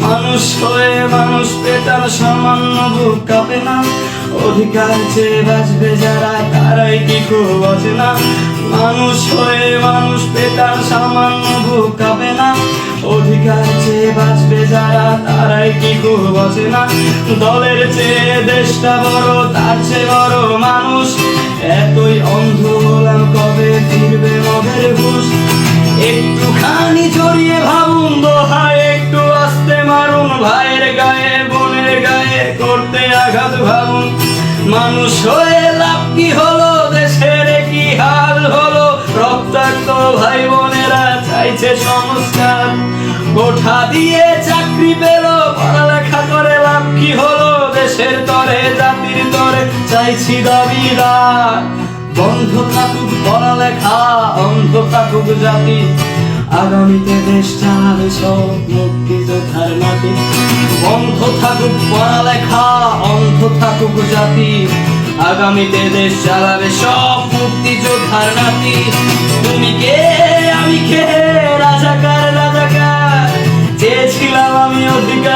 মানুষ হয়ে মানুষ পেটার সামান্য বুক কাঁপে না। অধিকার চেয়ে বাঁচবে যারা, তারাই কি খুব না মানুষ হয়ে মানুষ পেটার সামান্য বুক কাঁপে না। অধিকার চেয়ে বাঁচবে যারা, তারাই কি খুব না দলের চেয়ে দেশটা বড়, তার চেয়ে বড় মানুষ। এতই অন্ধ হলাম কবে ফিরবে মদের ঘুষ? একটুখানি জড়িয়ে ভাবুন দোহায় একটু আস্তে মারুন ভাইয়ের গায়ে, বোনের গায়ে করতে আঘাত ভাবুন। মানুষ হয়ে লাভ কি হলো? দেশের কি হাল হলো? রক্তাক্ত ভাই বোনেরা চাইছে সংস্কার। কোঠা দিয়ে চাকরি পেল, পড়ালেখা করে লাভ কি হলো? দেশের তরে চাইছি বন্ধ থাকুক পড়ালেখা, অন্ধ থাকুক জাতি। আগামীতে দেশ চালাবে সব মুক্তিযোদ্ধার নাতি বন্ধ থাকুক পড়ালেখা, অন্ধ থাকুক জাতি। আগামীতে দেশ চালাবে সব মুক্তিযোদ্ধার নাতি। তুমি কে? আমি কে? রাজাকার রাজাকার। চেয়েছিলাম আমি অধিকার।